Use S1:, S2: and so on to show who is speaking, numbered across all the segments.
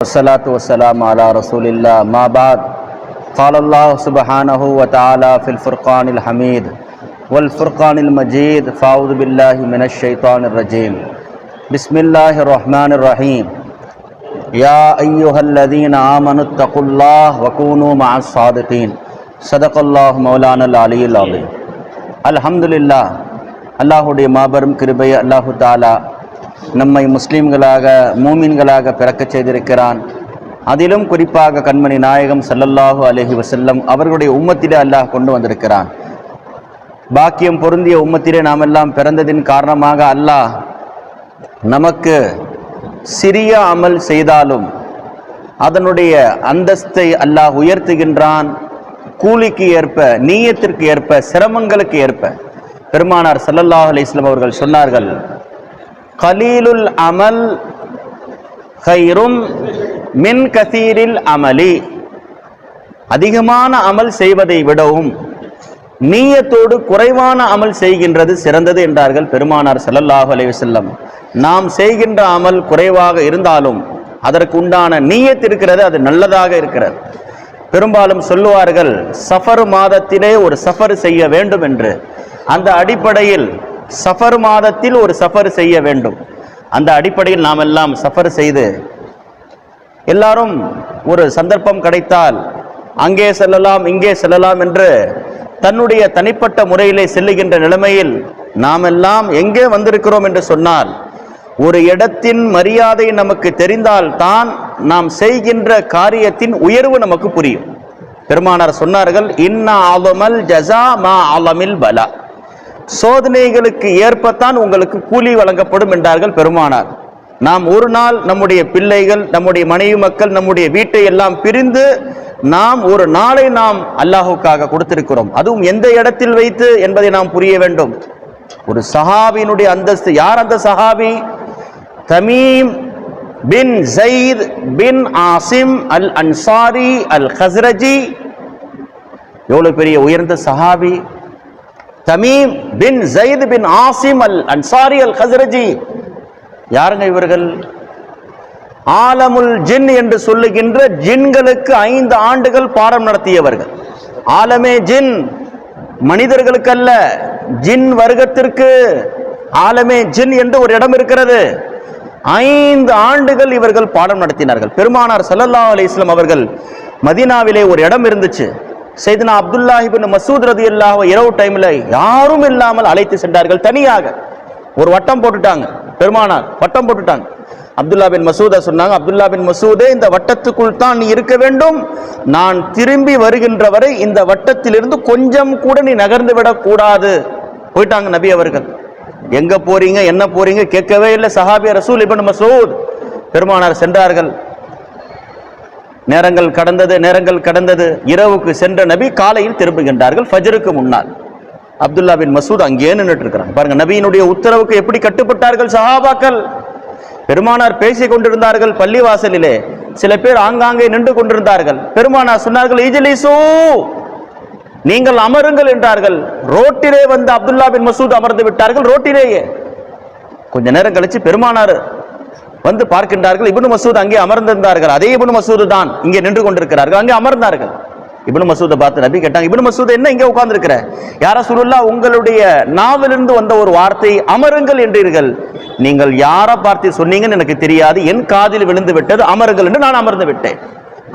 S1: وسلاۃ والسلام علی رسول اللہ ما بعد. قال اللہ سبحانہ و تعالی فی الفرقان الحمید والفرقان المجید فاعوذ باللہ من الشیطان الرجیم بسم اللہ الرحمن الرحیم یا ایوہ الذین آمنوا اتقوا اللہ وکونوا مع الصادقین صدق اللہ مولانا العلی العظیم الحمدللہ اللہ ڈے مابرم کربی اللہ تعالی நம்மை முஸ்லீம்களாக மூமின்களாக பிறக்கச் செய்திருக்கிறான். அதிலும் குறிப்பாக கண்மணி நாயகம் சல்லல்லாஹு அலஹி வசல்லம் அவர்களுடைய உம்மத்திலே அல்லாஹ் கொண்டு வந்திருக்கிறான். பாக்கியம் பொருந்திய உம்மத்திலே நாம் எல்லாம் பிறந்ததின் காரணமாக அல்லாஹ் நமக்கு சிறிய அமல் செய்தாலும் அதனுடைய அந்தஸ்தை அல்லாஹ் உயர்த்துகின்றான். கூலிக்கு ஏற்ப நீயத்திற்கு ஏற்ப சிரமங்களுக்கு ஏற்ப. பெருமானார் சல்லல்லாஹ் அலைஹி வஸல்லம் அவர்கள் சொன்னார்கள் கலீலுல் அமல் ஹைரும் மின் கசீரில் அமலி. அதிகமான அமல் செய்வதை விடவும் நீயத்தோடு குறைவான அமல் செய்கின்றது சிறந்தது என்றார்கள் பெருமானார் செல்லல்லாஹு அலைஹி செல்லம் நாம் செய்கின்ற அமல் குறைவாக இருந்தாலும் அதற்கு உண்டான நீயத் இருக்கிறது அது நல்லதாக இருக்கிறது. பெரும்பாலும் சொல்லுவார்கள் சஃபர் மாதத்திலே ஒரு சஃபர் செய்ய வேண்டும் என்று. அந்த அடிப்படையில் சஃபர் மாதத்தில் ஒரு சஃபர் செய்ய வேண்டும். அந்த அடிப்படையில் நாம் எல்லாம் சஃபர் செய்து எல்லாரும் ஒரு சந்தர்ப்பம் கிடைத்தால் அங்கே செல்லலாம் இங்கே செல்லலாம் என்று தன்னுடைய தனிப்பட்ட முறையிலே செல்லுகின்ற நிலைமையில் நாம் எல்லாம் எங்கே வந்திருக்கிறோம் என்று சொன்னால் ஒரு இடத்தின் மரியாதை நமக்கு தெரிந்தால் தான் நாம் செய்கின்ற காரியத்தின் உயர்வு நமக்கு புரியும். பெருமானார் சொன்னார்கள் இன்ன ஆலமல் ஜசா மா ஆலமில் பலா. சோதனைகளுக்கு ஏற்பத்தான் உங்களுக்கு கூலி வழங்கப்படும் என்றார்கள் பெருமானார். நாம் ஒரு நாள் நம்முடைய பிள்ளைகள் நம்முடைய மனைவி மக்கள் நம்முடைய வீட்டை எல்லாம் பிரிந்து நாம் ஒரு நாளை நாம் அல்லாஹுக்காக கொடுத்திருக்கிறோம். அதுவும் எந்த இடத்தில் வைத்து என்பதை நாம் புரிய வேண்டும். ஒரு சஹாபியினுடைய அந்தஸ்து யார் அந்த சஹாபி? Tamim bin Zayd bin Asim al Ansari al Khazraji எவ்வளவு பெரிய உயர்ந்த சஹாபி. Tamim bin Zayd bin Asim al Ansari al Khazraji. யாருங்க இவர்கள்? ஆலமுல் ஜின் என்று சொல்லுகின்ற ஜின்களுக்கு ஐந்து ஆண்டுகள் பாடம் நடத்தியவர்கள். ஆலமே ஜின் மனிதர்களுக்கு அல்ல ஜின் வர்க்கத்திற்கு ஆலமே ஜின் என்று ஒரு இடம் இருக்கிறது. ஐந்து ஆண்டுகள் இவர்கள் பாடம் நடத்தினார்கள். பெருமானார் சல்லல்லா அலி இஸ்லாம் அவர்கள் மதீனாவிலே ஒரு இடம் இருந்துச்சு. சைதனா அப்துல்லாஹிபின் மசூத் ரதி இரவு டைம்ல யாரும் இல்லாமல் அழைத்து சென்றார்கள். தனியாக ஒரு வட்டம் போட்டுட்டாங்க. பெருமானார் வட்டம் போட்டுட்டாங்க. அப்துல்லா பின் மசூதா சொன்னாங்க அப்துல்லா பின் மசூதே இந்த வட்டத்துக்குள் தான் நீ இருக்க வேண்டும். நான் திரும்பி வருகின்ற வரை இந்த வட்டத்திலிருந்து கொஞ்சம் கூட நீ நகர்ந்து விடக்கூடாது போயிட்டாங்க நபி அவர்கள். எங்க போறீங்க? என்ன போறீங்க? கேட்கவே இல்லை. சஹாபிய ரசூல் இபன் மசூத் பெருமானார் சென்றார்கள். நேரங்கள் கடந்தது நேரங்கள் கடந்தது. இரவுக்கு சென்ற நபி காலையில் திரும்புகின்றார்கள் ஃபஜருக்கு முன்னால். அப்துல்லா பின் மசூத் அங்கே நின்றுட்டு இருக்கிறாங்க பாருங்க நபியினுடைய உத்தரவுக்கு எப்படி கட்டுப்பட்டார்கள் சஹாபாக்கள்? பெருமானார் பேசிக் கொண்டிருந்தார்கள் பள்ளிவாசலிலே. சில பேர் ஆங்காங்கே நின்று கொண்டிருந்தார்கள். பெருமானார் சொன்னார்கள் இஜலிசூ! நீங்கள் அமருங்கள் என்றார்கள். ரோட்டிலே வந்து அப்துல்லா பின் மசூத் அமர்ந்து விட்டார்கள் ரோட்டிலேயே. கொஞ்ச நேரம் கழிச்சு பெருமானார் வந்து பார்க்கின்றார்கள். இப்னு மசூத் அங்கே அமர்ந்திருந்தார்கள். அதே இப்னு மசூத் தான் இங்கே நின்று கொண்டிருக்கிறார்கள். அங்கே அமர்ந்தார்கள். இப்னு மசூதை பார்த்து நபி கேட்டாங்க இப்னு மசூத் என்ன இங்கே உட்கார்ந்துருக்கிற? யாரா சுருல்லா உங்களுடைய நாவிலிருந்து வந்த ஒரு வார்த்தை அமருங்கள் என்றீர்கள். நீங்கள் யாரை பார்த்து சொன்னீங்கன்னு எனக்கு தெரியாது. என் காதில் விழுந்து விட்டது அமருங்கள் என்று நான் அமர்ந்து விட்டேன்.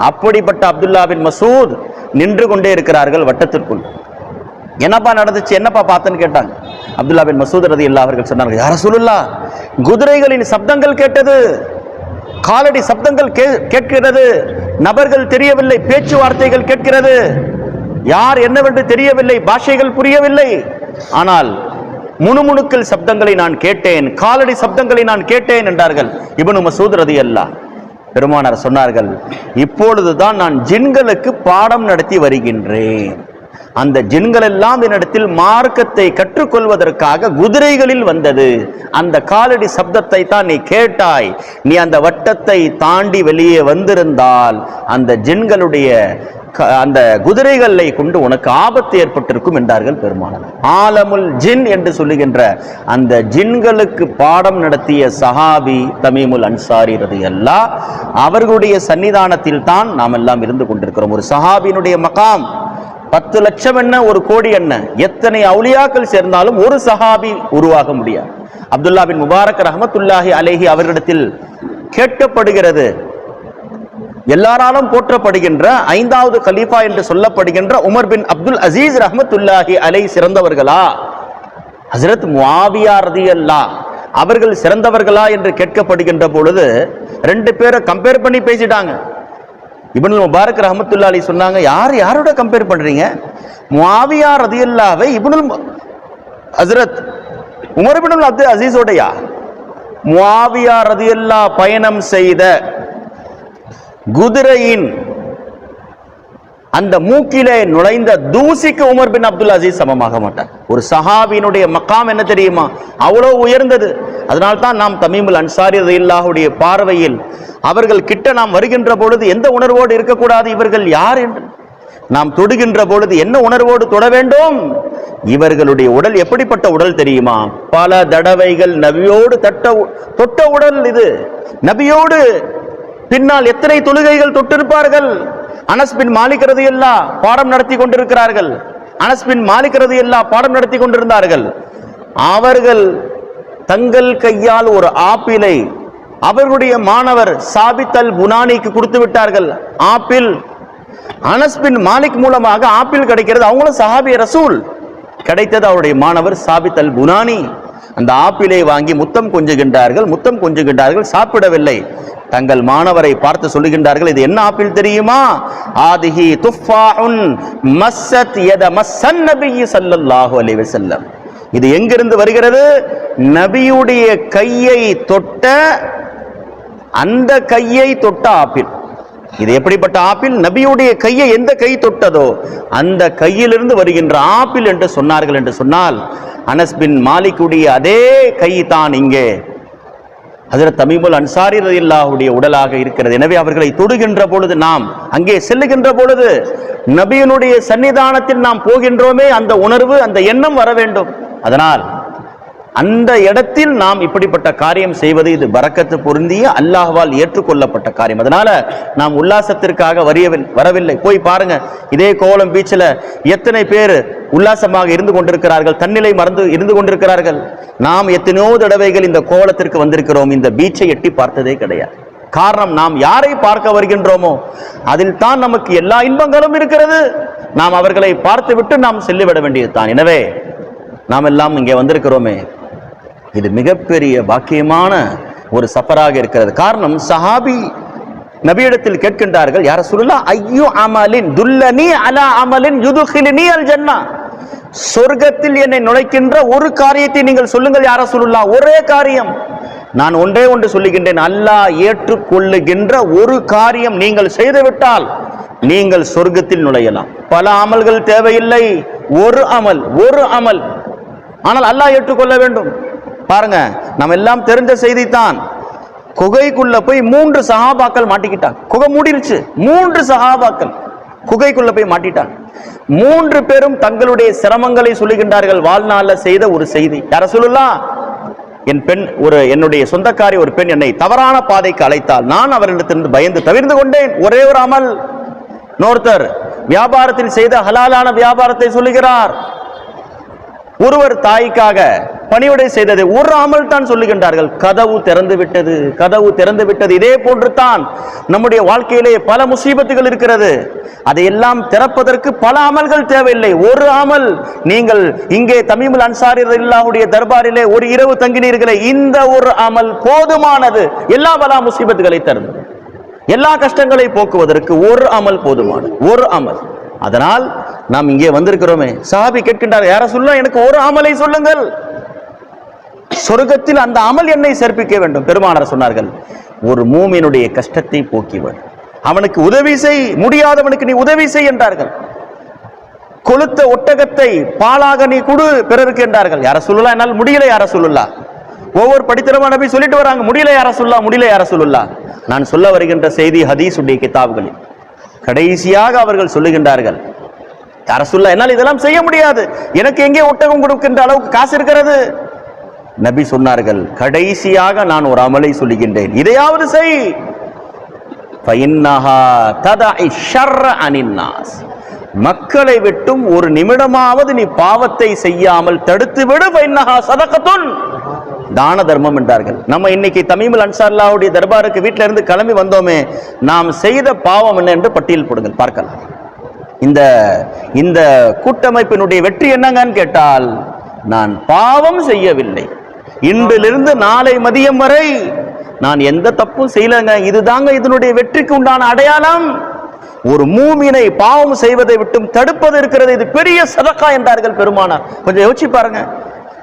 S1: அப்படிப்பட்ட அப்துல்லா பின் மசூத் நின்று கொண்டே இருக்கிறார்கள் வட்டத்திற்குள். என்னப்பா நடந்துச்சு? என்னப்பா பார்த்தேன்னு கேட்டாங்க. அப்துல்லா பின் மசூத் ரதி அல்லா அவர்கள் சொன்னார்கள் யார சொல்லுல்லா குதிரைகளின் சப்தங்கள் கேட்டது காலடி சப்தங்கள் கே- கேட்கிறது நபர்கள் தெரியவில்லை பேச்சுவார்த்தைகள் கேட்கிறது. யார் என்னவென்று தெரியவில்லை பாஷைகள் புரியவில்லை. ஆனால் முணுமுணுக்கள் சப்தங்களை நான் கேட்டேன் காலடி சப்தங்களை நான் கேட்டேன் என்றார்கள் இவனு மசூத் ரதி அல்லா பெருமானார் சொன்னார்கள் இப்பொழுதுதான் நான் ஜின்களுக்கு பாடம் நடத்தி வருகின்றேன். அந்த ஜின்கள் எல்லாம் என்னிடத்தில் மார்க்கத்தை கற்றுக்கொள்வதற்காக குதிரைகளில் வந்தது. அந்த காலடி சப்தத்தை தான் நீ கேட்டாய். நீ அந்த வட்டத்தை தாண்டி வெளியே வந்திருந்தால் அந்த ஜின்களுடைய க- அந்த குதிரைகளை கொண்டு உனக்கு ஆபத்து ஏற்பட்டிருக்கும் என்றார்கள் பெருமானார். ஆலமுல் ஜின் என்று சொல்லுகின்ற அந்த ஜின்களுக்கு பாடம் நடத்திய சஹாபி தமீமுல் அன்சாரி எல்லாம் அவர்களுடைய சன்னிதானத்தில் தான் நாம் எல்லாம் இருந்து கொண்டிருக்கிறோம். ஒரு சஹாபியினுடைய மகாம் பத்து லட்சம் என்ன ஒரு கோடி என்ன? எத்தனை அவுளியாக்கள் சேர்ந்தாலும் ஒரு சஹாபி உருவாக முடியாது. அப்துல்லா பின் முபாரக் ரஹமத்துல்லாஹி அலைஹி அவர்களிடத்தில் கேட்கப்படுகிறது. எல்லாராலும் போற்றப்படுகின்ற ஐந்தாவது கலீஃபா என்று சொல்லப்படுகின்ற உமர் பின் அப்துல் அசீஸ் ரஹமத்துல்லாஹி அலை சிறந்தவர்களா? ஹசரத் முஆவியா ரதியல்லா அவர்கள் சிறந்தவர்களா என்று கேட்கப்படுகின்ற பொழுது ரெண்டு பேரை கம்பேர் பண்ணி பேசிட்டாங்க. இபன் முபாரக் ரஹமத்துல்லா அலி சொன்னாங்க யார் யாரோட கம்பேர் பண்றீங்க? முவாவியா ரதியுல்லாவை இபனுல் ஹசரத் ஹஸ்ரத் உமர் இப்னுல் அப்துல் அசீஸோடையா? முவாவியா ரதியல்லா பயணம் செய்த குதிரையின் அந்த மூக்கிலே நுழைந்த தூசிக்கு உமர் பின் அப்துல் அசீஸ் சமமாக மாட்டார். ஒரு சஹாபியினுடைய மக்காம் என்ன தெரியுமா? அவ்வளோ உயர்ந்தது. அதனால் தான் நாம் தமிமுல் அன்சாரி இல்லாஹுடைய பார்வையில் அவர்கள் கிட்ட நாம் வருகின்ற பொழுது எந்த உணர்வோடு இருக்கக்கூடாது இவர்கள் யார் என்று. நாம் தொடுகின்ற பொழுது என்ன உணர்வோடு தொட வேண்டும்? இவர்களுடைய உடல் எப்படிப்பட்ட உடல் தெரியுமா? பல தடவைகள் நபியோடு தட்ட தொட்ட உடல் இது. நபியோடு பின்னால் எத்தனை தொழுகைகள் தொட்டிருப்பார்கள்? அனஸ் பின் மாலிக் பாடம் நடத்தி கொண்டிருக்கிறார்கள். அனஸ் பின் மாலிக் பாடம் நடத்தி கொண்டிருந்தார்கள். அவர்கள் தங்கள் கையால் ஒரு ஆப்பிளை அவர்களுடைய மாணவர் சாபித் அல் புனானிக்கு கொடுத்து விட்டார்கள். ஆப்பிள் அனஸ் பின் மாலிக் மூலமாக ஆப்பிள் கிடைக்கிறது. அவங்களும் சஹாபி ரசூல். கிடைத்தது அவருடைய மாணவர் சாபித் அல் புனானி. அந்த ஆப்பிளை வாங்கி முத்தம் கொஞ்சுகின்றார்கள். முத்தம் கொஞ்சுகின்றார்கள். சாப்பிடவில்லை. தங்கள் மாணவரை பார்த்து சொல்லுகின்றார்கள் இது என்ன ஆப்பிள் தெரியுமா? ஆதிஹி துஃபாஉன் மஸ்ஸத் யத மஸ்ஸன் நபியி ஸல்லல்லாஹு அலைஹி வஸல்லம். இது எங்கிருந்து வருகிறது? நபியுடைய கையை தொட்ட அந்த கையை தொட்ட ஆப்பிள். இது எப்படிப்பட்ட ஆப்பிள்? நபியுடைய கையை எந்த கை தொட்டதோ அந்த கையிலிருந்து வருகின்ற ஆப்பிள் என்று சொன்னார்கள் என்று சொன்னால் அனஸ் பின் மாலிக்குடைய அதே கை தான் இங்கே. ஹஜரத் தமிமுல் அன்சாரி ரலியல்லாஹுடைய உடலாக இருக்கிறது. எனவே அவர்களை தொடுகின்ற பொழுது நாம் அங்கே செல்லுகின்ற பொழுது நபியினுடைய சன்னிதானத்தில் நாம் போகின்றோமே அந்த உணர்வு அந்த எண்ணம் வர வேண்டும். அதனால் அந்த இடத்தில் நாம் இப்படிப்பட்ட காரியம் செய்வது இது பரக்கத்து பொருந்திய அல்லாஹ்வால் ஏற்றுக்கொள்ளப்பட்ட காரியம். அதனால நாம் உல்லாசத்திற்காக வரியவில் வரவில்லை. போய் பாருங்க. இதே கோலம் பீச்சில் எத்தனை பேர் உல்லாசமாக இருந்து கொண்டிருக்கிறார்கள்? தன்னிலை மறந்து இருந்து கொண்டிருக்கிறார்கள். நாம் எத்தனையோ தடவைகள் இந்த கோலத்திற்கு வந்திருக்கிறோம். இந்த பீச்சை எட்டி பார்த்ததே கிடையாது. காரணம் நாம் யாரை பார்க்க வருகின்றோமோ அதில் தான் நமக்கு எல்லா இன்பங்களும் இருக்கிறது. நாம் அவர்களை பார்த்துவிட்டு நாம் செல்லிவிட வேண்டியது தான் எனவே நாம் எல்லாம் இங்கே வந்திருக்கிறோமே. இது மிகப்பெரிய பாக்கியமான ஒரு சஃபராக இருக்கிறது. காரணம் சஹாபி நபியிடத்தில் கேட்கின்றார்கள் யார சொல்லலாம் ஐயோ அமலின் துல்லனி அலா அமலின் யுதுகிலினி அல் ஜன்னா. சொர்க்கத்தில் என்னை நுழைக்கின்ற ஒரு காரியத்தை நீங்கள் சொல்லுங்கள் யார சொல்லலாம் ஒரே காரியம். நான் ஒன்றே ஒன்று சொல்லுகின்றேன் அல்லாஹ் ஏற்றுக்கொள்ளுகின்ற ஒரு காரியம் நீங்கள் செய்துவிட்டால் நீங்கள் சொர்க்கத்தில் நுழையலாம். பல அமல்கள் தேவையில்லை ஒரு அமல் ஒரு அமல். ஆனால் அல்லாஹ் ஏற்றுக்கொள்ள வேண்டும். பாருங்க நம்ம எல்லாம் தெரிஞ்ச செய்தி தான் குகைக்குள்ள போய் மூன்று சகாபாக்கள் மாட்டிக்கிட்டாங்க. குகை மூடிருச்சு. மூன்று சகாபாக்கள் குகைக்குள்ள போய் மாட்டிட்டாங்க. மூன்று பேரும் தங்களுடைய சிரமங்களை சொல்லுகின்றார்கள். வாழ்நாளில் செய்த ஒரு செய்தி. யார சொல்லலாம் என் பெண் ஒரு என்னுடைய சொந்தக்காரி ஒரு பெண் என்னை தவறான பாதைக்கு அழைத்தால் நான் அவரிடத்திலிருந்து பயந்து தவிர்ந்து கொண்டேன். ஒரே ஒரு அமல். நோர்த்தர் வியாபாரத்தில் செய்த ஹலாலான வியாபாரத்தை சொல்லுகிறார். ஒருவர் தாய்க்காக பணிவிடை செய்தது ஒரு தான் சொல்லுகின்றார்கள். கதவு திறந்து விட்டது கதவு திறந்து விட்டது. இதே போன்று தான் நம்முடைய வாழ்க்கையிலே பல முசீபத்துகள் இருக்கிறது. அதையெல்லாம் திறப்பதற்கு பல அமல்கள் தேவையில்லை. ஒரு அமல் நீங்கள் இங்கே தமிமுல் அன்சாரி இல்லாவுடைய தர்பாரிலே ஒரு இரவு தங்கினீர்களே இந்த ஒரு அமல் போதுமானது. எல்லா பலா முசீபத்துகளை தரும். எல்லா கஷ்டங்களை போக்குவதற்கு ஒரு அமல் போதுமானது. ஒரு அமல். அதனால் நாம் இங்கே வந்திருக்கிறோமே. சாபி கேட்கின்றார் யார சொல்ல எனக்கு ஒரு அமலை சொல்லுங்கள். சொர்க்கத்தில் அந்த அமல் என்னை சேர்ப்பிக்க வேண்டும். பெருமானார் சொன்னார்கள் ஒரு மூமினுடைய கஷ்டத்தை போக்கிவர் அவனுக்கு உதவி செய் முடியாதவனுக்கு நீ உதவி செய் என்றார்கள். கொளுத்த ஒட்டகத்தை பாலாக நீ கொடு பிறருக்கு என்றார்கள். யார சொல்லலாம் என்னால் முடியல யார சொல்லலாம் ஒவ்வொரு படித்தரமா போய் சொல்லிட்டு வராங்க. முடியல யார சொல்லா முடியல யார சொல்லலாம் நான் சொல்ல வருகின்ற செய்தி ஹதீஸுடைய கிதாபுகளில். கடைசியாக அவர்கள் சொல்லுகின்றார்கள் யார சொல்ல என்னால் இதெல்லாம் செய்ய முடியாது. எனக்கு எங்கே ஒட்டகம் கொடுக்கின்ற அளவுக்கு காசு இருக்கிறது? நபி சொன்னார்கள் கடைசியாக நான் ஒரு அமலை சொல்லுகின்றேன். இதையாவது செய். மக்களை விட்டும் ஒரு நிமிடமாவது நீ பாவத்தை செய்யாமல் தடுத்து விடு. சதக்கத்துன் தான தர்மம் என்றார்கள். நம்ம இன்னைக்கு தமிழ் அன்சார்லாவுடைய தர்பாருக்கு வீட்டில இருந்து கிளம்பி வந்தோமே நாம் செய்த பாவம் என்ன என்று பட்டியல் போடுங்கள் பார்க்கலாம். இந்த இந்த கூட்டமைப்பினுடைய வெற்றி என்னங்கன்னு கேட்டால் நான் பாவம் செய்யவில்லை. இன்றிலிருந்து நாளை மதியம் வரை நான் எந்த தப்பும் செய்யலங்க. இதுதாங்க இதனுடைய வெற்றிக்கு உண்டான அடையாளம். ஒரு மூமினை பாவம் செய்வதை விட்டும் தடுப்பது இருக்கிறது. இது பெரிய சதக்கா என்றார்கள் பெருமானார். கொஞ்சம் யோசிச்சு பாருங்க.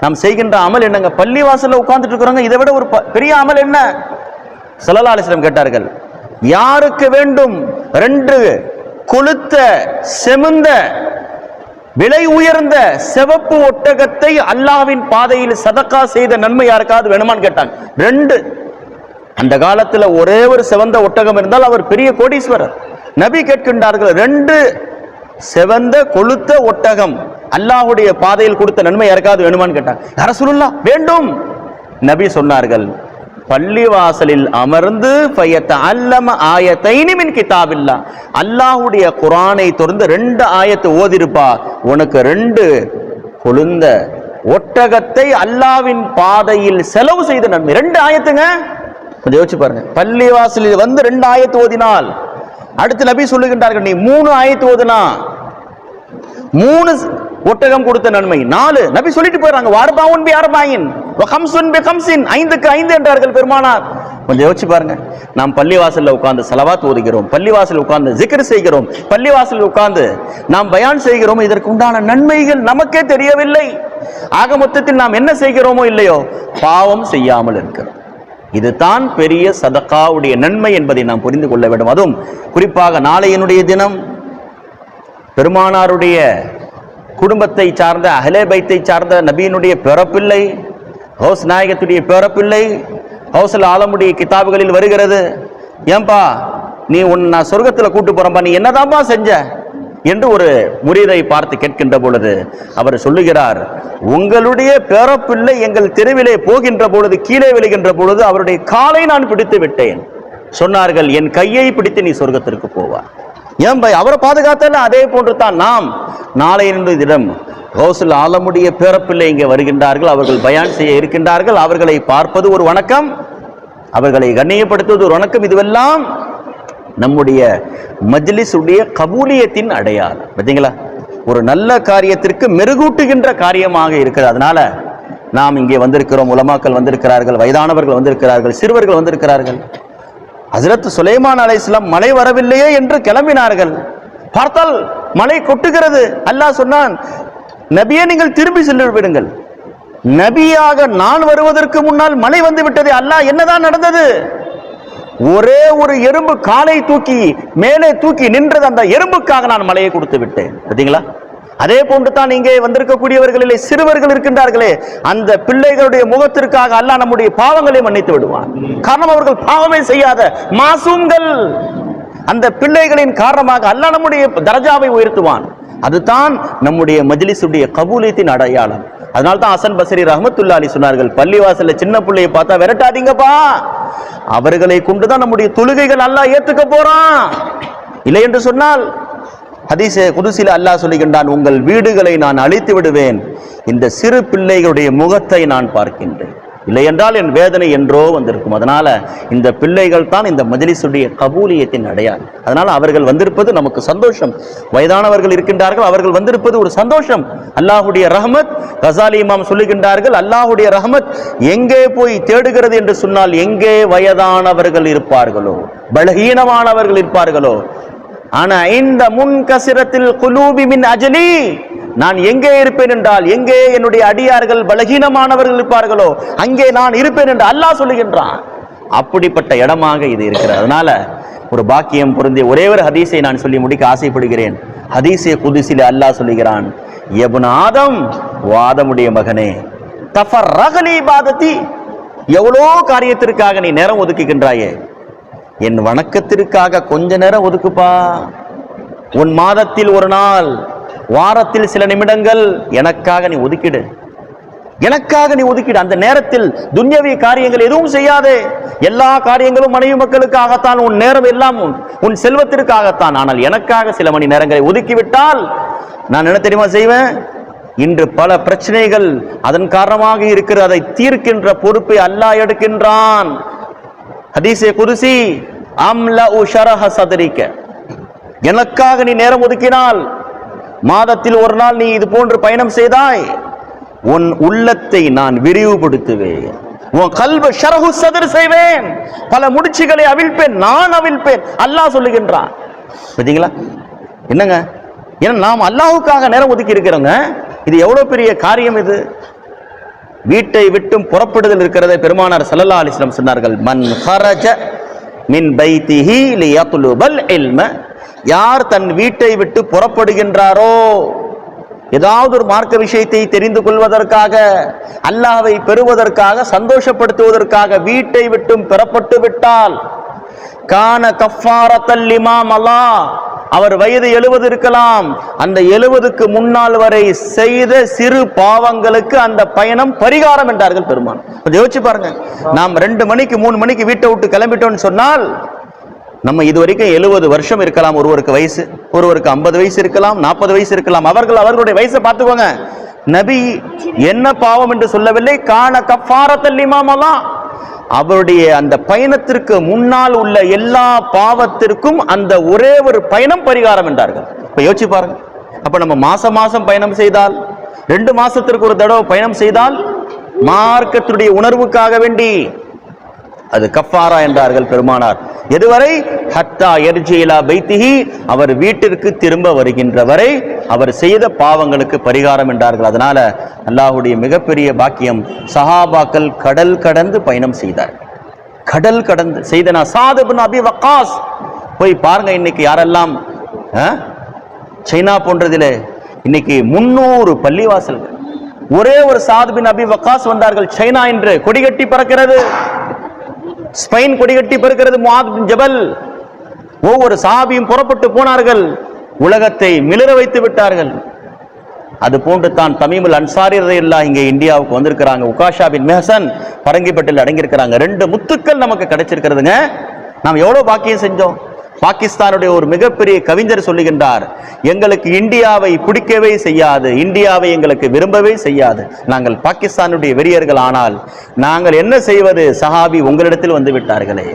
S1: நாம் செய்கின்ற அமல் என்னங்க? பள்ளி வாசல்ல உட்கார்ந்துட்டு இருக்கிறோங்க இதை விட ஒரு ப- பெரிய அமல் என்ன? ஸல்லல்லாஹு கேட்டார்கள். யாருக்கு வேண்டும்? ரெண்டு கொளுத்த செமுந்த விலை உயர்ந்த சிவப்பு ஒட்டகத்தை அல்லாஹ்வின் பாதையில் சதக்கா செய்த நன்மை யாருக்காவது வேணுமான்னு கேட்டாங்க. ரெண்டு அந்த காலத்துல ஒரே ஒரு சிவந்த ஒட்டகம் இருந்தால் அவர் பெரிய கோடீஸ்வரர். நபி கேட்கின்றார்கள் ரெண்டு சிவந்த கொளுத்த ஒட்டகம் அல்லாஹ்வுடைய பாதையில் கொடுத்த நன்மை யாருக்காவது வேணுமான்னு கேட்டாங்க. யார சொல்லலாம் வேண்டும். நபி சொன்னார்கள் பள்ளிவாசலில் அமர்ந்து ஃபயத்த அல்லம ஆயத்தை மின் கிதாபில்லா. அல்லாஹ்வுடைய குரானை தொடர்ந்து ரெண்டு ஆயத்தை ஓதிருப்பா. உனக்கு ரெண்டு கொழுந்த ஒட்டகத்தை அல்லாவின் பாதையில் செலவு செய்த நன்மை ரெண்டு ஆயத்துங்க? கொஞ்சம் யோசிச்சு பாருங்க. பள்ளிவாசலில் வந்து ரெண்டு ஆயத்து ஓதினால் அடுத்து நபி சொல்லுகின்றார்கள் நீ மூணு ஆயத்து ஓதுனா மூணு ஒட்டகம் கொடுத்த நன்மை. நாலு நபி சொல்லிட்டு போயிறாங்க வார்பாவுன் பி அர்பாயின் ஹம்சுன் பி ஹம்சின் ஐந்துக்கு ஐந்து என்றார்கள் பெருமானார். கொஞ்சம் யோசிச்சு பாருங்க. நாம் பள்ளிவாசலில் உட்கார்ந்து செலவாத் ஓதுகிறோம் பள்ளிவாசலில் உட்கார்ந்து ஜிக்ரு செய்கிறோம் பள்ளிவாசலில் உட்கார்ந்து நாம் பயான் செய்கிறோம் இதற்கு உண்டான நன்மைகள் நமக்கே தெரியவில்லை. ஆக மொத்தத்தில் நாம் என்ன செய்கிறோமோ இல்லையோ பாவம் செய்யாமல் இருக்கிறோம். இதுதான் பெரிய சதக்காவுடைய நன்மை என்பதை நாம் புரிந்து கொள்ள வேண்டும். அதுவும் குறிப்பாக நாளையினுடைய தினம் பெருமானாருடைய குடும்பத்தை சார்ந்த அஹலே பைத்தை சார்ந்த நபியினுடைய பிறப்பில்லை ஹவுஸ் நாயகத்துடைய பிறப்பில்லை ஹவுசல் ஆலமுடைய கிதாபுகளில் வருகிறது. ஏன்பா நீ உன் நான் சொர்க்கத்தில் கூட்டு போறப்பா நீ என்னதான்பா செஞ்ச? என்று ஒரு முறியதை பார்த்து கேட்கின்ற பொழுது அவர் சொல்லுகிறார் உங்களுடைய பிறப்பில்லை எங்கள் தெருவிலே போகின்ற பொழுது கீழே விழுகின்ற பொழுது அவருடைய காலை நான் பிடித்து விட்டேன். சொன்னார்கள் என் கையை பிடித்து நீ சொர்க்கத்திற்கு போவார் ஏன் அவரை பாதுகாத்தல அதே போன்று தான் நாம். நாளை இன்று தினம். கௌசல் ஆலமுடைய பேரப்பிள்ளை இங்கே வருகின்றார்கள். அவர்கள் பயான் செய்ய இருக்கின்றார்கள். அவர்களை பார்ப்பது ஒரு வணக்கம். அவர்களை கண்ணியப்படுத்துவது ஒரு வணக்கம். இதுவெல்லாம் நம்முடைய மஜ்லிஸ் உடைய கபூலியத்தின் அடையாளம். பார்த்தீங்களா? ஒரு நல்ல காரியத்திற்கு மெருகூட்டுகின்ற காரியமாக இருக்கிறது. அதனால நாம் இங்கே வந்திருக்கிறோம். உலமாக்கள் வந்திருக்கிறார்கள் வயதானவர்கள் வந்திருக்கிறார்கள் சிறுவர்கள் வந்திருக்கிறார்கள். ஹசரத் சுலைமான் அலைஹிஸ்ஸலாம் மழை வரவில்லையே என்று கிளம்பினார்கள். பார்த்தால் மழை கொட்டுகிறது. அல்லாஹ் சொன்னான் நபியே நீங்கள் திரும்பி சென்று விடுங்கள் நபியாக நான் வருவதற்கு முன்னால் மழை வந்து விட்டது அல்லாஹ் என்னதான் நடந்தது? ஒரே ஒரு எறும்பு காலை தூக்கி மேலே தூக்கி நின்றது. அந்த எறும்புக்காக நான் மலையை கொடுத்து விட்டேன். பார்த்தீங்களா? அதே போன்று தான் இங்கே வந்திருக்கக்கூடியவர்களிலே சிறுவர்கள் இருக்கின்றார்களே அந்த பிள்ளைகளுடைய முகத்திற்காக அல்லாஹ் நம்முடைய பாவங்களை மன்னித்து விடுவான். காரணம் அவர்கள் பாவமே செய்யாத மாசூம்கள். அந்த பிள்ளைகளின் காரணமாக அல்லாஹ் நம்முடைய தரஜாவை உயர்த்துவான். அதுதான் நம்முடைய மஜ்லிஸுடைய கபூலியத்தின் அடையாளம். அதனால தான் ஹசன் பசரி ரஹமத்துல்லாலி சொன்னார்கள் பள்ளிவாசல்ல சின்ன பிள்ளையை பார்த்தா விரட்டாதீங்கப்பா. அவர்களை கொண்டுதான் நம்முடைய தொழுகைகள் நல்லா ஏத்துக்க போறான். இல்லை என்று சொன்னால் ஹதீஸே குதிசில அல்லாஹ் சொல்லுகின்றான் உங்கள் வீடுகளை நான் அழித்து விடுவேன். இந்த சிறு பிள்ளைகளுடைய முகத்தை நான் பார்க்கின்றேன். இல்லை என்றால் என் வேதனை என்றோ வந்திருக்கும். அதனால இந்த பிள்ளைகள் தான் இந்த மஜிலிசுடைய கபூலியத்தின் அடையாறு அதனால் அவர்கள் வந்திருப்பது நமக்கு சந்தோஷம். வயதானவர்கள் இருக்கின்றார்கள் அவர்கள் வந்திருப்பது ஒரு சந்தோஷம். அல்லாஹுடைய ரஹமத் கசாலி இமாம் சொல்லுகின்றார்கள் அல்லாஹுடைய ரஹமத் எங்கே போய் தேடுகிறது என்று சொன்னால் எங்கே வயதானவர்கள் இருப்பார்களோ பலகீனமானவர்கள் இருப்பார்களோ ஆனா இந்த முன்கசிரத்தில் குலூபி மின் அஜலி நான் எங்கே இருப்பேன் என்றால் எங்கே என்னுடைய அடியார்கள் பலகீனமானவர்கள் இருப்பார்களோ அங்கே நான் இருப்பேன் என்று அல்லாஹ் சொல்லுகின்றான். அப்படிப்பட்ட இடமாக இது இருக்கிறது. அதனால ஒரு பாக்கியம் பொருந்திய ஒரே ஒரு ஹதீஸை நான் சொல்லி முடிக்க ஆசைப்படுகிறேன். ஹதீசை குதிசில அல்லாஹ் சொல்லுகிறான் எபுன் ஆதம் வாதமுடைய மகனே தஃபர் ரகலி பாதத்தி எவ்வளோ காரியத்திற்காக நீ நேரம் ஒதுக்குகின்றாயே என் வணக்கத்திற்காக கொஞ்ச நேரம் ஒதுக்குப்பா. உன் மாதத்தில் ஒரு நாள் வாரத்தில் சில நிமிடங்கள் எனக்காக நீ ஒதுக்கிடு. எனக்காக நீ ஒதுக்கிடு. அந்த நேரத்தில் துன்யவி காரியங்கள் எதுவும் செய்யாதே. எல்லா காரியங்களும் மனைவி மக்களுக்காகத்தான் உன் நேரம் எல்லாம் உன் உன் செல்வத்திற்காகத்தான். ஆனால் எனக்காக சில மணி நேரங்களை ஒதுக்கிவிட்டால் நான் என்ன தெரியுமா செய்வேன்? இன்று பல பிரச்சனைகள் அதன் காரணமாக இருக்கிற அதை தீர்க்கின்ற பொறுப்பை அல்லாஹ் எடுக்கின்றான். ஹதீசே குருசி அம்ல உஷரஹ சதரிக்க. எனக்காக நீ நேரம் ஒதுக்கினால் மாதத்தில் ஒரு நாள் நீ இது போன்று பயணம் செய்தாய் உன் உள்ளத்தை நான் விரிவுபடுத்துவேன். உன் கல்வ ஷரஹு சதர் செய்வேன். பல முடிச்சுகளை அவிழ்ப்பேன் நான் அவிழ்ப்பேன். அல்லாஹ் சொல்லுகின்றான். பார்த்தீங்களா? என்னங்க? ஏன்னா நாம் அல்லாஹுக்காக நேரம் ஒதுக்கி இருக்கிறோங்க. இது எவ்வளவு பெரிய காரியம் இது? வீட்டை விட்டும் புறப்படுதல் இருக்கிறதை பெருமானார் ஸல்லல்லாஹு அலிஸ்லம் சொன்னார்கள். மன் ஹரஜ மின் பைத்திஹி லியத்லுபல் இல்ம. யார் தன் வீட்டை விட்டு புறப்படுகின்றாரோ ஏதாவது ஒரு மார்க்க விஷயத்தை தெரிந்து கொள்வதற்காக அல்லாஹ்வை பெறுவதற்காக சந்தோஷப்படுத்துவதற்காக வீட்டை விட்டும் பெறப்பட்டு விட்டால் கான கஃபாரத்தல் இமாம் அல்லாஹ். அவர் வயது எழுபது இருக்கலாம். அந்த எழுபதுக்கு முன்னால் வரை செய்த சிறு பாவங்களுக்கு அந்த பயணம் பரிகாரம் என்றார்கள் பெருமான். கொஞ்சம் யோசிச்சு பாருங்க. நாம் ரெண்டு மணிக்கு மூணு மணிக்கு வீட்டை விட்டு கிளம்பிட்டோம்னு சொன்னால் நம்ம இது வரைக்கும் எழுபது வருஷம் இருக்கலாம். ஒருவருக்கு வயசு ஒருவருக்கு ஐம்பது வயசு இருக்கலாம் நாற்பது வயசு இருக்கலாம். அவர்கள் அவர்களுடைய வயசை பார்த்துக்கோங்க. நபி என்ன பாவம் என்று சொல்லவில்லை. காண கஃபாரத்தல் இமாமலாம் அவருடைய அந்த பயணத்திற்கு முன்னால் உள்ள எல்லா பாவத்திற்கும் அந்த ஒரே ஒரு பயணம் பரிகாரம் என்றார்கள். இப்போ யோசிச்சு பாருங்க. அப்போ நம்ம மாசம் மாசம் பயணம் செய்தால் ரெண்டு மாசத்திற்கு ஒரு தடவை பயணம் செய்தால் மார்க்கத்துடைய உணர்வுக்காக வேண்டி அது கஃபாரா என்றார்கள் பெருமானார். எதுவரை? ஹத்தா எர்ஜிலா பைத்திஹி. அவர் வீட்டிற்கு திரும்ப வருகின்ற வரை அவர் செய்த பாவங்களுக்கு பரிகாரம் என்றார்கள். அதனால அல்லாஹுடைய மிகப்பெரிய பாக்கியம் சஹாபாக்கள் கடல் கடந்து பயணம் செய்தார். கடல் கடந்து செய்தனா சாதுபின் அபி வக்காஸ். போய் பாருங்க இன்னைக்கு யாரெல்லாம் சைனா போன்றதில் இன்னைக்கு முன்னூறு பள்ளிவாசல்கள். ஒரே ஒரு சாது பின் அபி வக்காஸ் வந்தார்கள். சைனா என்று கொடிகட்டி பறக்கிறது. ஸ்பெயின் கொடிகட்டி பெருக்கிறது முஆத் ஜபல். ஒவ்வொரு சாபியும் புறப்பட்டு போனார்கள். உலகத்தை மிளிர வைத்து விட்டார்கள். அது போன்று தான் தமிமுல் அன்சாரி ரலியல்லாஹு இங்கே இந்தியாவுக்கு வந்திருக்கிறாங்க. உகாஷா பின் மெஹசன் பரங்கிப்பட்டில் அடங்கியிருக்கிறாங்க. ரெண்டு முத்துக்கள் நமக்கு கிடைச்சிருக்கிறதுங்க. நாம் எவ்வளோ பாக்கியம் செஞ்சோம்? பாகிஸ்தானுடைய ஒரு மிகப்பெரிய கவிஞர் சொல்லுகின்றார் எங்களுக்கு இந்தியாவை பிடிக்கவே செய்யாது இந்தியாவை எங்களுக்கு விரும்பவே செய்யாது. நாங்கள் பாகிஸ்தானுடைய வெறியர்கள் ஆனால் நாங்கள் என்ன செய்வது? சஹாபி உங்களிடத்தில் வந்து விட்டார்களே.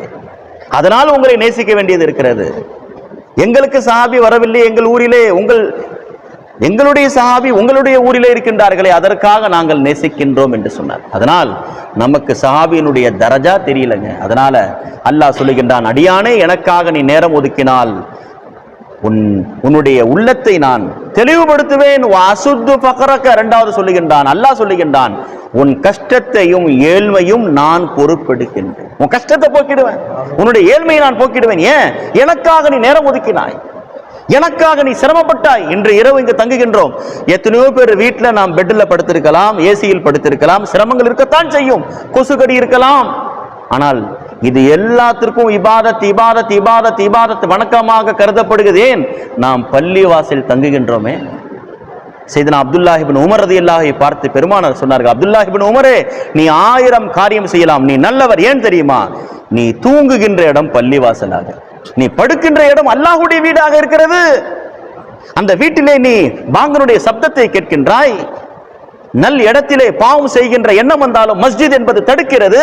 S1: அதனால் உங்களை நேசிக்க வேண்டியது இருக்கிறது. எங்களுக்கு சஹாபி வரவில்லை எங்கள் ஊரிலே உங்கள் எங்களுடைய சஹாபி உங்களுடைய ஊரிலே இருக்கின்றார்களே அதற்காக நாங்கள் நேசிக்கின்றோம் என்று சொன்னார். அதனால் நமக்கு சஹாபியினுடைய தரஜா தெரியலங்க. அதனால அல்லாஹ் சொல்லுகின்றான் அடியானே எனக்காக நீ நேரம் ஒதுக்கினால் உன் உன்னுடைய உள்ளத்தை நான் தெளிவுபடுத்துவேன். அசுத்து பக்கரக்க இரண்டாவது சொல்லுகின்றான் அல்லாஹ் சொல்லுகின்றான் உன் கஷ்டத்தையும் ஏழ்மையும் நான் பொறுப்பெடுக்கின்றேன் உன் கஷ்டத்தை போக்கிடுவேன். உன்னுடைய ஏழ்மையை நான் போக்கிடுவேன். ஏன்? எனக்காக நீ நேரம் ஒதுக்கினாய். எனக்காக நீ சிரமப்பட்டாய் இன்று இரவு இங்கு தங்குகின்றோம். எத்தனையோ பேர் வீட்டில் நாம் பெட்டில் படுத்திருக்கலாம் ஏசியில் படுத்திருக்கலாம் சிரமங்கள் இருக்கத்தான் செய்யும். கொசுக்கடி இருக்கலாம். ஆனால் இது எல்லாத்திற்கும் இபாதத் இபாதத் இபாதத் இபாதத் வணக்கமாக கருதப்படுகிறது. ஏன்? நாம் பள்ளி வாசல் தங்குகின்றோமே செய்தனா அப்துல்லாஹிபின் உமர் ரதியல்லாஹை பார்த்து பெருமானார் சொன்னார்கள் அப்துல்லாஹிபின் உமரே நீ ஆயிரம் காரியம் செய்யலாம். நீ நல்லவர். ஏன் தெரியுமா? நீ தூங்குகின்ற இடம் பள்ளிவாசலாக. நீ படுக்கின்ற இடம் அல்லாஹுடைய வீடாக இருக்கிறது. அந்த வீட்டிலே நீ பாங்கனுடைய சப்தத்தை கேட்கின்றாய். நல் இடத்திலே பாவம் செய்கின்ற எண்ணம் வந்தாலும் மஸ்ஜித் என்பது தடுக்கிறது.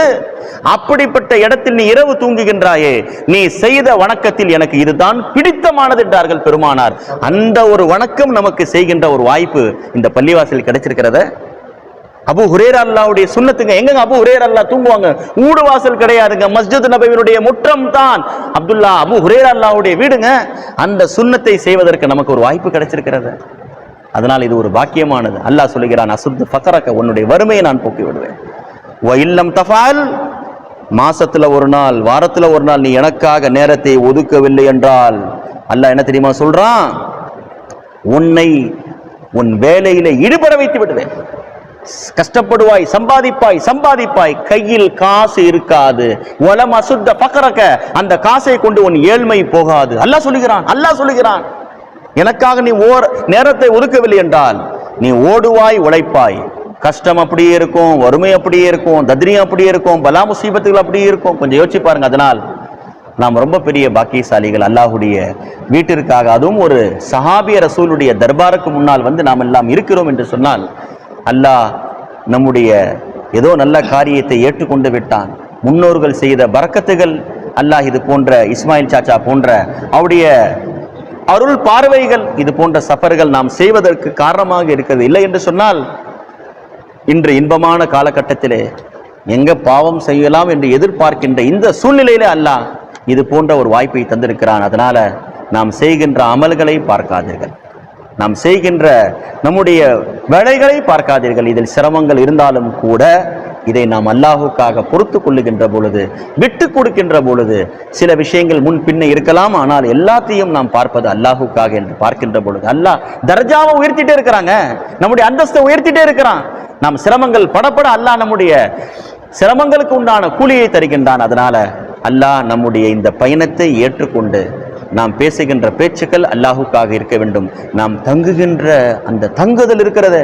S1: அப்படிப்பட்ட இடத்தில் நீ இரவு தூங்குகின்றாயே. நீ செய்த வணக்கத்தில் எனக்கு இதுதான் பிடித்தமானது என்றார்கள் பெருமானார். அந்த ஒரு வணக்கம் நமக்கு செய்கின்ற ஒரு வாய்ப்பு இந்த பள்ளிவாசல் கிடைச்சிருக்கிறத? அபு ஹுரேர் அல்லாவுடைய சுண்ணத்துங்க. எங்கங்க அபு ஹுரேர் அல்லா தூங்குவாங்க? ஊடு வாசல் கிடையாதுங்க. மஸ்ஜித் நபவினுடைய முற்றம் தான். அப்துல்லா அபு ஹுரேர் அல்லாவுடைய வீடுங்க. அந்த சுண்ணத்தை செய்வதற்கு நமக்கு ஒரு வாய்ப்பு கிடைச்சிருக்கிறது. அதனால் இது ஒரு பாக்கியமானது. அல்லாஹ் சொல்லுகிறான் அசுத்து ஃபக்கரக்க உன்னுடைய வறுமையை நான் போக்கி விடுவேன் ஓ இல்லம் தஃபால் மாசத்துல ஒரு நாள் வாரத்துல ஒரு நாள் நீ எனக்காக நேரத்தை ஒதுக்கவில்லை என்றால் அல்லாஹ் என்ன தெரியுமா சொல்றான்? உன்னை உன் வேலையில ஈடுபட வைத்து விடுவேன் கஷ்டப்படுவாய் சம்பாதிப்பாய் சம்பாதிப்பாய் கையில் காசு இருக்காது. உலம் அசுத்த பக்கறக்க அந்த காசை கொண்டு உன் ஏழ்மை போகாது. அல்லாஹ் சொல்லுகிறான் அல்லாஹ் சொல்லுகிறான். எனக்காக நீ ஓர் நேரத்தை ஒதுக்கவில்லை என்றால் நீ ஓடுவாய் உழைப்பாய். கஷ்டம் அப்படியே இருக்கும் வறுமை அப்படியே இருக்கும் தத்ரியம் அப்படியே இருக்கும் பலா முசீபத்துகள் அப்படியே இருக்கும். கொஞ்சம் யோசிச்சு பாருங்க அதனால் நாம் ரொம்ப பெரிய பாக்கியசாலிகள் அல்லாஹுடைய வீட்டிற்காக. அதுவும் ஒரு சஹாபிய ரசூலுடைய தர்பாருக்கு முன்னால் வந்து நாம் எல்லாம் இருக்கிறோம் என்று சொன்னால் அல்லாஹ் நம்முடைய ஏதோ நல்ல காரியத்தை ஏற்றுக்கொண்டு விட்டான். முன்னோர்கள் செய்த பறக்கத்துகள் அல்லாஹ் இது போன்ற இஸ்மாயில் சாச்சா போன்ற அவருடைய அருள் பார்வைகள் இது போன்ற சஃபர்கள் நாம் செய்வதற்கு காரணமாக இருக்கிறது. இல்லை என்று சொன்னால் இன்று இன்பமான காலகட்டத்திலே எங்க பாவம் செய்யலாம் என்று எதிர்பார்க்கின்ற இந்த சூழ்நிலையிலே அல்லாஹ் இது போன்ற ஒரு வாய்ப்பை தந்திருக்கிறான். அதனால நாம் செய்கின்ற அமல்களை பார்க்காதீர்கள். நாம் செய்கின்ற நம்முடைய வேலைகளை பார்க்காதீர்கள். இதில் சிரமங்கள் இருந்தாலும் கூட இதை நாம் அல்லாஹுக்காக பொறுத்து கொள்ளுகின்ற பொழுது விட்டு கொடுக்கின்ற பொழுது சில விஷயங்கள் முன் பின்ன இருக்கலாம். ஆனால் எல்லாத்தையும் நாம் பார்ப்பது அல்லாஹுக்காக என்று பார்க்கின்ற பொழுது அல்லாஹ் தர்ஜாவை உயர்த்திட்டே இருக்கிறாங்க. நம்முடைய அந்தஸ்தை உயர்த்திட்டே இருக்கிறான். நாம் சிரமங்கள் படப்பட அல்லாஹ் நம்முடைய சிரமங்களுக்கு உண்டான கூலியை தருகின்றான். அதனால அல்லாஹ் நம்முடைய இந்த பயணத்தை ஏற்றுக்கொண்டு நாம் பேசுகின்ற பேச்சுக்கள் அல்லாஹுக்காக இருக்க வேண்டும். நாம் தங்குகின்ற அந்த தங்குதல் இருக்கிறத.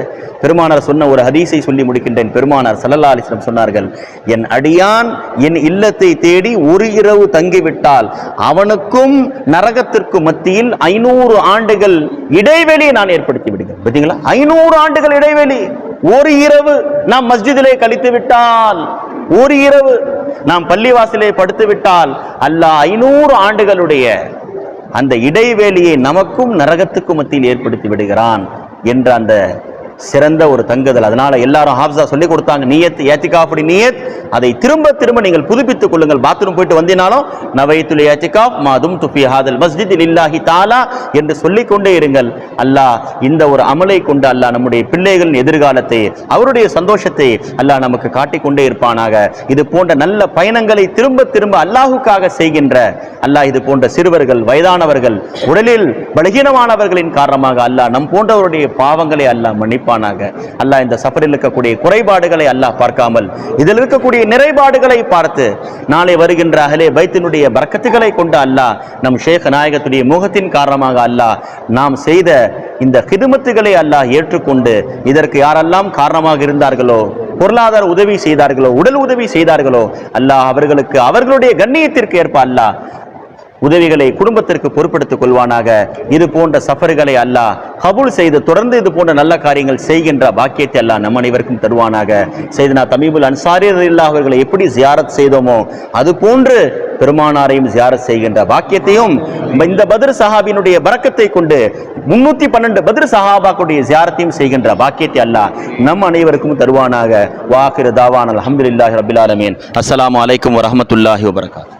S1: பெருமானார் சொன்ன ஒரு ஹதீஸை சொல்லி முடிக்கின்றேன். பெருமானார் சல்லல்லா அலிஸ்லம் சொன்னார்கள் என் அடியான் என் இல்லத்தை தேடி ஒரு இரவு தங்கிவிட்டால் அவனுக்கும் நரகத்திற்கும் மத்தியில் ஐநூறு ஆண்டுகள் இடைவெளியை நான் ஏற்படுத்தி விடுகிறேன். பார்த்தீங்களா? ஐநூறு ஆண்டுகள் இடைவெளி. ஒரு இரவு நாம் மஸ்ஜிதிலே கழித்து விட்டால் ஒரு இரவு நாம் பள்ளிவாசலே படுத்து விட்டால் அல்லாஹ் ஐநூறு ஆண்டுகளுடைய அந்த இடைவேளியை நமக்கும் நரகத்துக்கும் மத்தியில் ஏற்படுத்தி விடுகிறான் என்ற அந்த சிறந்த ஒரு தங்குதல். அதனால எல்லாரும் ஹாப்ஸா சொல்லி கொடுத்தாங்க நியத் ஏத்திகாஃபுடி நீயத். அதை திரும்ப திரும்ப நீங்கள் புதுப்பித்துக் கொள்ளுங்கள். பாத்ரூம் போயிட்டு வந்தினாலும் நவைத்துல் ஏத்திகாஃப் மாதும் துஃபி ஹாதல் மஸ்ஜித் இல்லாஹி தாலா என்று சொல்லிக் கொண்டே இருங்கள். அல்லாஹ் இந்த ஒரு அமலை கொண்டு அல்லாஹ் நம்முடைய பிள்ளைகளின் எதிர்காலத்தை அவருடைய சந்தோஷத்தை அல்லாஹ் நமக்கு காட்டிக்கொண்டே இருப்பானாக. இது போன்ற நல்ல பயணங்களை திரும்ப திரும்ப அல்லாஹுக்காக செய்கின்ற அல்லாஹ் இது போன்ற சிறுவர்கள் வயதானவர்கள் உடலில் பலகீனமானவர்களின் காரணமாக அல்லாஹ் நம் போன்றவருடைய பாவங்களை அல்லாஹ் மன்னிப்பானாக அல்லாஹ் இந்த சஃபரில் இருக்கக்கூடிய குறைபாடுகளை அல்லாஹ் பார்க்காமல் இதில் இருக்கக்கூடிய நிறைபாடுகளை பார்த்து நாளை வருகின்ற அகலே பைத்தினுடைய பறக்கத்துகளை கொண்டு அல்லாஹ் நம் ஷேக் நாயகத்துடைய முகத்தின் காரணமாக அல்லாஹ் நாம் செய்த இந்த கிதுமத்துகளை அல்லாஹ் ஏற்றுக்கொண்டு இதற்கு யாரெல்லாம் காரணமாக இருந்தார்களோ பொருளாதார உதவி செய்தார்களோ உடல் உதவி செய்தார்களோ அல்லாஹ் அவர்களுக்கு அவர்களுடைய கண்ணியத்திற்கு ஏற்ப அல்லாஹ் உதவிகளை குடும்பத்திற்கு பொறுப்படுத்திக் கொள்வானாக. இது போன்ற சஃபர்களை அல்லாஹ் கபூல் செய்து தொடர்ந்து இது போன்ற நல்ல காரியங்கள் செய்கின்ற பாக்கியத்தை அல்லாஹ் நம் அனைவருக்கும் தருவானாக. செய்தனா தமிபுல் அன்சாரி இல்லா அவர்களை எப்படி ஜியாரத் செய்தோமோ அது போன்று பெருமானாரையும் ஜியாரத் செய்கின்ற பாக்கியத்தையும் இந்த பத்ர் சஹாபினுடைய பரக்கத்தை கொண்டு முன்னூத்தி பன்னெண்டு பத்ர் சஹாபாக்குடைய ஜியாரத்தையும் செய்கின்ற பாக்கியத்தை அல்லாஹ் நம் அனைவருக்கும் தருவானாக. வாக்கிர தாவான் அல்ஹம்துலில்லாஹி ரபிலாலமீன் அஸ்லாம் வலைக்கம் அலைக்கும் வபரகாத்.